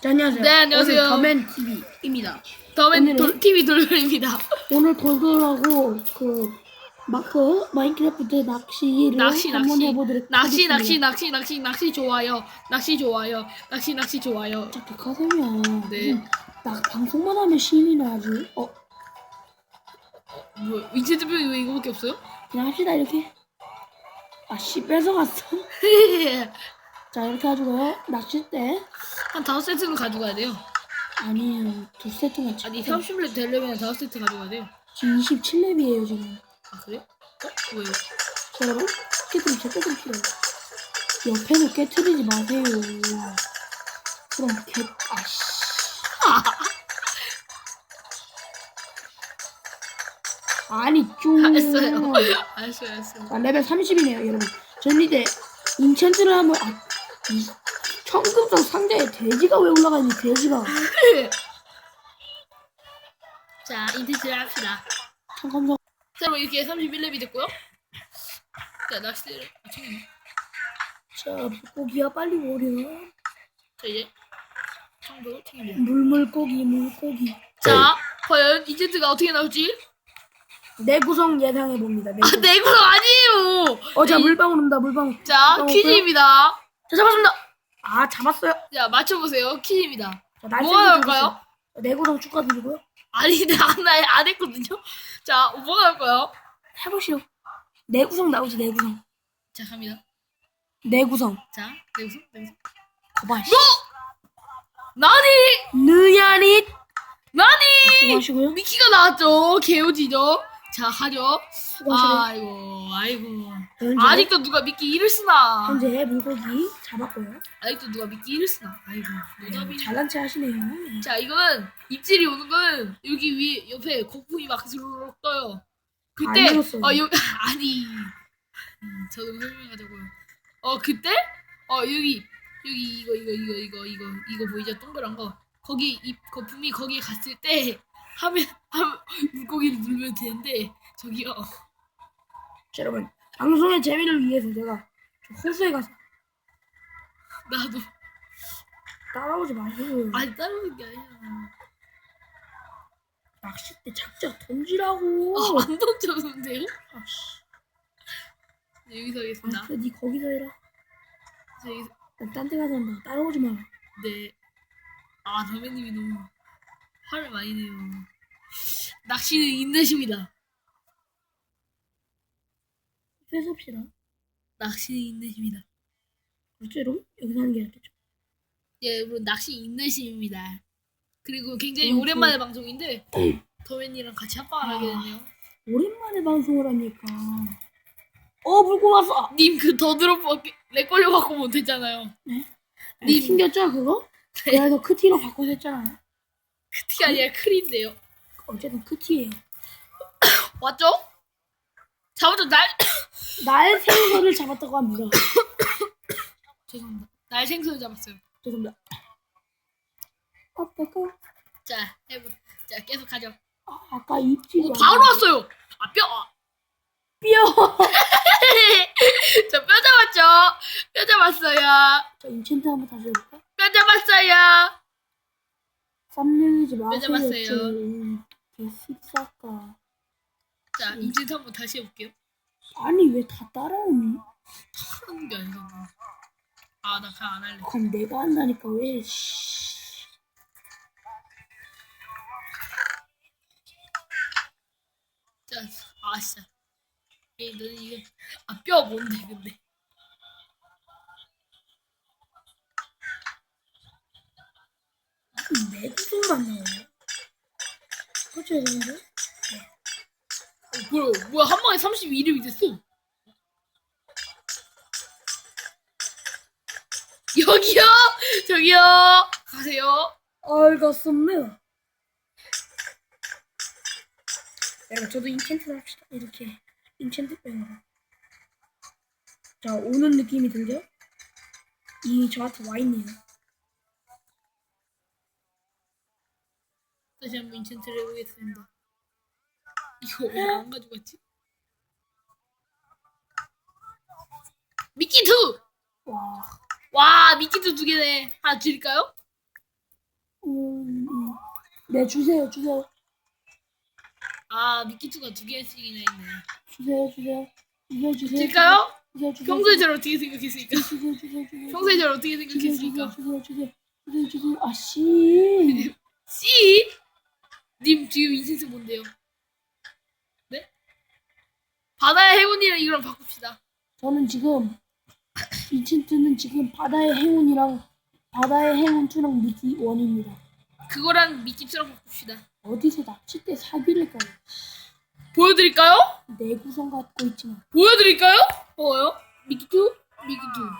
자, 안녕하세요. 네, 안녕하세요. 오늘 더맨 TV입니다. 다음엔 오늘은- 돌, TV 돌돌입니다. 오늘 돌돌하고 그 마크 마인크래프트 낚시를 낚시 한번 낚시 해보도록 낚시 하겠습니다. 낚시 낚시 낚시 낚시 좋아요. 낚시 좋아요. 낚시 낚시 좋아요. 자, 백화점이야. 네. 나 방송만 하면 신이 나지. 어, 뭐 병이 왜 이거밖에 없어요? 그냥 합시다 이렇게. 아씨 뺏어갔어. 자, 이렇게 가지고요. 낚싯대 한 다섯 세트는 가져가야 돼요. 아니에요. 두 세트만 치. 아니 30렙 되려면 다섯 세트 가져가야 돼요. 지금 27렙이에요 지금. 아 그래요? 어? 왜요? 자, 여러분 깨트리 저 깨트리 필요. 옆에는 깨트리지 마세요. 그럼 개 아씨. 아니 좀. 알았어요. 알았어요, 알았어요. 아, 레벨 30이네요, 여러분. 전 이제 인챈트를 하면 아, 이 청금성 상자에 돼지가 왜 올라가 있니? 돼지가. 자, 인텐트를 합시다. 청금성. 자, 그럼 이렇게 31렙이 됐고요. 자, 낚시대를 아, 챙겼네. 자, 물고기야 빨리 오려. 자, 이제 청도 챙겨. 물물고기, 물고기. 자, 과연 인텐트가 어떻게 나올지? 내 구성 예상해 봅니다. 내 아, 구성. 내 거는 아니에요. 어, 자 네. 물방울 온다, 물방울. 자, 퀴즈입니다. 자, 잡았습니다. 아, 잡았어요. 자, 맞춰보세요. 퀴즈입니다. 자, 날쌘 뭐가 거 나올까요? 잡았어요. 내 구성 축하드리고요. 아니, 나 안, 안 했거든요. 자, 뭐가 나올까요? 해보시오. 내 구성 나오지, 내 구성. 자, 갑니다. 내 구성. 자, 내 우승, 내 우승. 거봐, 씨. 나니! 느야릿. 나니! 수고하시고요. 미키가 나왔죠. 개오지죠. 자, 가죠. 수고하시고요. 아이고, 아이고. 현재, 아직도 누가 미끼 일을 쓰나? 현재 물고기 잡았고요. 아직도 누가 미끼 일을 쓰나? 아이고, 노답이. 잘난 체 하시네요. 자, 이거는 입질이 오는 건 여기 위에 옆에 거품이 막 스르륵 떠요. 그때. 어 여, 아니 음, 저도 설명하자고요. 어 그때 어 여기 여기 이거 이거 이거 이거 이거 이거 보이죠 동그란 거 거기 입 거품이 거기에 갔을 때 하면 하면 물고기를 누르면 되는데 저기요 자, 여러분, 방송의 재미를 위해서 제가 저 호수에 가서 나도 따라오지 마세요. 아니 따르는 게 아니야. 낚싯대 작자 던지라고. 어, 안 던져는데요? 아씨. 여기서 아, 하겠습니다. 그래, 니 거기서 해라. 저 여기서 딴데 가서 한다. 따라오지 마. 네. 아, 선배님이 너무 화를 많이 내요. 낚시는 인내십니다. 뺏읍시다. 낚시는. 그렇죠, 여러분? 여기서 하는 게 낫겠죠. 예, 여러분, 낚시 인내십니다. 그리고 굉장히 음, 오랜만에 방송인데, 더맨이랑 같이 합방을 하게 아. 됐네요. 오랜만에 방송을 하니까. 어, 물고 왔어. 님, 그 더드롭밖에, 렉 걸려 갖고 못했잖아요. 님. 님. 튕겼죠, 그거? 그래서 크티로 바꿔서 했잖아 요. 크티 아니라 크리인데요. 어쨌든 크티예요. 맞죠? 잡았죠? 날, 날 생선을 잡았다고 합니다. 죄송합니다. 날 생선을 잡았어요. 죄송합니다. 어, 빼고. 자, 해보. 자, 계속 하죠. 아, 아까 입질이 오, 바로 왔어요! 아, 뼈! 아. 뼈. 저뼈 잡았죠? 뼈 잡았어요. 자, 인챈트 한번 다시 해볼까? 뼈 잡았어요. 썸네일이지 마세요. 좀. 개씹사까. 자, 인증 한번 다시 해볼게요. 아니 왜 다 따라오니? 하는 게 아니잖아. 아, 나 그냥 안 할래. 그럼 내가 한다니까 왜? 씨. 자, 아, 진짜. 에이, 너는 이게, 아, 뼈 뭔데, 근데. 내 구성만 나오네. 그렇죠, 여러분들? 어, 뭐야, 뭐야, 한 방에 32렙이 됐어. 여기요! 저기요! 가세요. 알겠습니다. 여러분, 저도 인챈트를 합시다. 이렇게 인챈트 빼으로 자, 오는 느낌이 들죠? 이 저한테 와 있네요. 다시 한번 인챈트를 해보겠습니다. 이거 왜 안 가져갔지? 미끼2! 와, 와, 미끼도 두 개네. 하나 드릴까요? 네 주세요 주세요 아 미끼투가 두 개씩이나 있네. 주세요 주세요 주세요 주세요 주세요 평소에 저를 어떻게 생각했습니까? 주세요 주세요 주세요 평소에 저를 어떻게 주세요 주세요 생각했습니까? 주세요 주세요 주세요 주세요 아씨 C? 님 지금 인센스 뭔데요? 네? 바다의 행운이랑 이거랑 바꿉시다. 저는 지금 인챈트는 지금 바다의 행운이랑 바다의 행운 2랑 미기 1입니다 그거랑 미끼투랑 바꿉시다. 어디서 낚싯대 사기를 까요 보여드릴까요? 내 구성 갖고 있지만 보여드릴까요? 뭐요? 미끼투? 미끼투.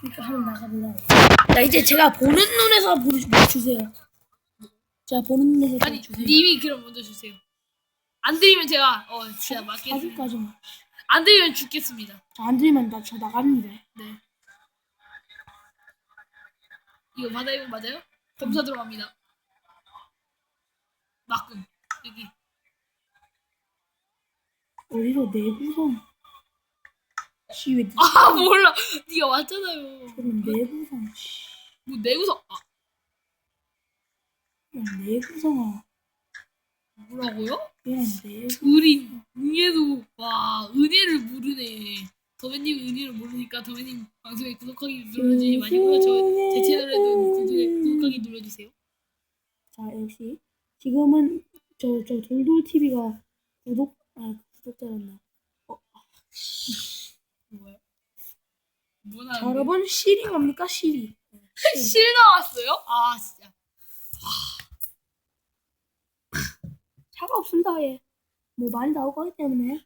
그러니까 한번 나가보라 자 이제 제가 보는 눈에서 보여주세요 제가 보는 눈에서 아니 보여주세요 님이 그럼 먼저 주세요. 안 드리면 제가 어 진짜 맞겠습니다. 사기까지만 안 드리면 죽겠습니다. 자, 안 들리면 나저 나갑니다 네. 이거 이거 맞아요? 검사 들어갑니다. 맞군. 여기. 어디서 내 구성 씨왜 아 몰라. 네가 왔잖아요. 그럼 내 구성 씨 뭐 내구성. 아 그냥 내 구성아 뭐라고요? 그냥 내 우리 은혜도 와 은혜를 모르네. 더맨님 은혜를 모르니까 더맨님 방송에 구독하기 눌러주지 마시고요. 저제 채널에도 구독, 구독하기 눌러주세요. 자 역시 지금은 저 저 돌돌 TV가 구독 아 구독자였나 뭐야? 자 뭐나 여러분 시리 뭡니까 시리 실 나왔어요? 아 진짜. 차가 없습니다 얘뭐 많이 나오고 하기 때문에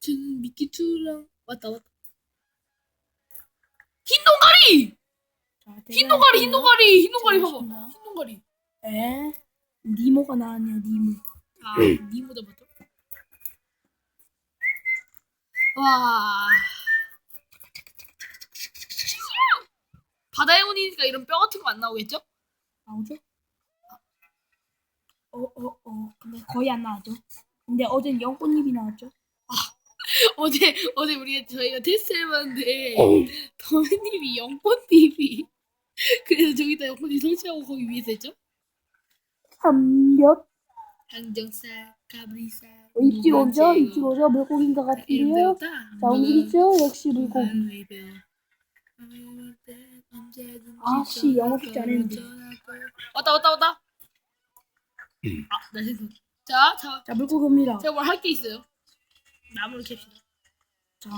전 미끼투랑 왔다 왔다. 흰 동가리! 자, 흰 동가리 흰 동가리 흰 동가리 봐봐. 흰 동가리. 에 니모가 나왔네요 니모 아 니모다 맞죠? 와. 바다의 운이니까 이런 뼈 같은 거 안 나오겠죠? 나오죠? 어어 어 근데 거의 안 나왔죠 근데 어젠 연꽃잎이 나왔죠 어제 어제 우리 저희가 테스트를 해봤는데 더맨님이 영꽃잎이 그래서 저기다 영꽃잎 설치하고 거기 위에서 했죠? 삼겹 항정살, 가브리살, 어, 입질 오죠? 입질 오죠? 물고기인 것 같은데요? 자, 움직이죠? 역시 물고기. 아씨, 영어 숙제 안 했는데. 왔다 왔다 왔다. 아, 나 생각. 자, 자, 자, 물고기입니다. 제가 뭘 할 게 있어요. 나무를 캡시다. 자,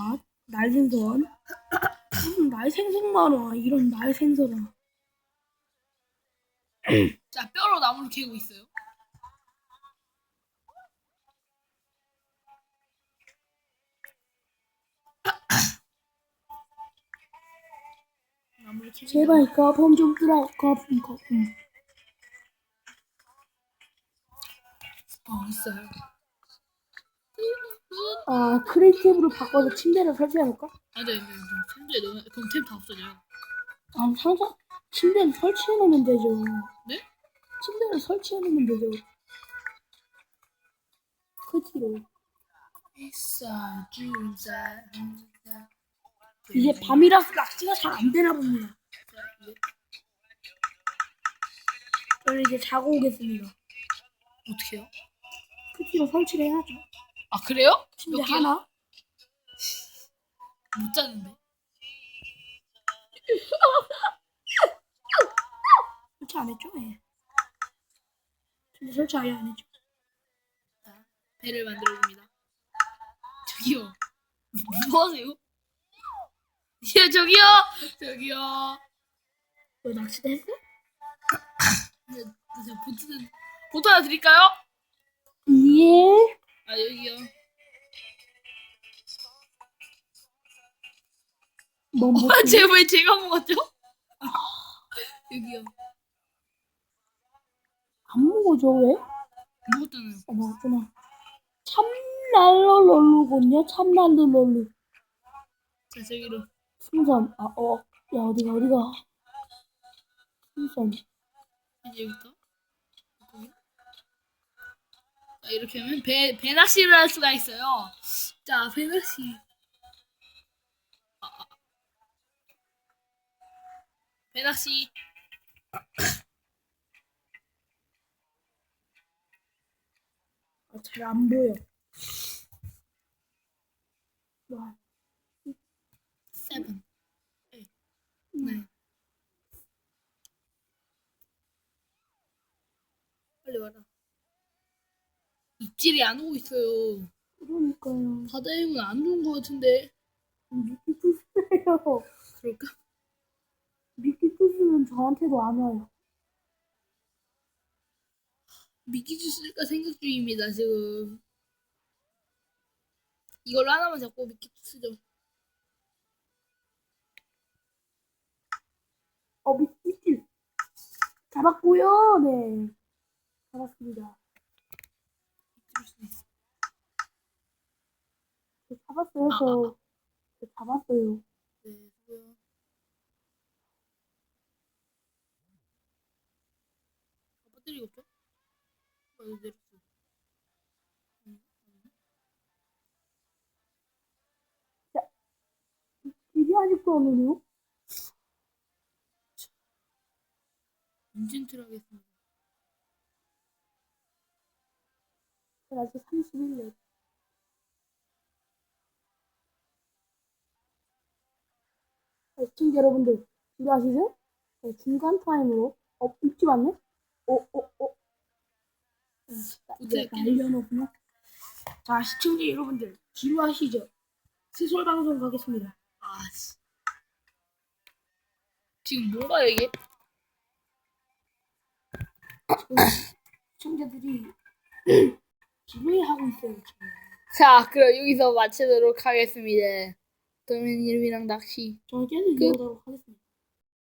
날 생선. 무슨 날 생선 많아. 이런 날 생선아. 자, 뼈로 나무를 캐고 있어요. 나무를 캐. 제발 거품 좀 뜨라. 거품, 거품. 아, 크리에이티브로 바꿔서 침대를 설치해볼까? 아, 네, 네, 네. 침대에 넣으면 그럼 템 다 없어져요. 아, 상자? 침대를 설치해놓으면 되죠. 네? 침대를 설치해놓으면 되죠. 주름살, 항상. 이제 밤이라서 낙지가 잘 안 되나 봅니다. 저는 이제 자고 오겠습니다. 어떻게요? 크기로 설치를 해야죠. 아 그래요? 침대 몇 개? 하나? 못 자는데. 설치 안 했죠? 예. 침대 설치 아예 안 했죠. 자, 배를 만들어줍니다. 저기요. 뭐 하세요? 야 저기요. 저기요. 왜 낚시대 했어? 네, 저 보트는 보트 하나 드릴까요? 예. 아 여기요. 뭔 뭐, 아, 제왜 제가 먹었죠? 여기요. 안 먹어줘, 왜? 먹었잖아요. 아, 먹었구나. 참날로 롤루군요. 참날로 롤루. 자 저기로. 풍선. 아, 어. 야, 어디가, 어디가. 풍선. 이제 여기부터. 여기. 자 이렇게 하면 배 배낚시를 할 수가 있어요. 자 배낚시. 아, 아. 배낚시. 잘안 보여. 와, 세븐. 에잇. 네. 빨리 와라. 입질이 안 오고 있어요. 그러니까요. 바다임은 안 좋은 것 같은데. 미끼 푸스예요. 그럴까? 미끼 푸스는 저한테도 안 와요. 미끼주 쓸까 생각 중입니다, 지금. 이걸 하나만 잡고 미끼주 쓰죠. 어, 미끼 잡았고요. 네, 잡았습니다. 미끼줄 수 있어. 저 잡았어요. 저, 저 잡았어요. 네. 아, 배터리가 없죠? 아, 이거 내렸어. 음, 음. 이게 아직도 안 오네요. 인젠트를 하겠습니다. 저 아직 31렙. 네, 시청자 여러분들, 아시죠? 네, 중간 타임으로, 어, 입지 맞네? 어, 어, 어. 음, 이제 날려놓구나. 자, 시청자 여러분들, 지루하시죠? 스솔 방송 가겠습니다. 아, 씨. 지금 뭔가요, 이게? 지금 시청자들이 지루해하고 있어요, 지금. 자, 그럼 여기서 마치도록 하겠습니다. 도면 이름이랑 낚시.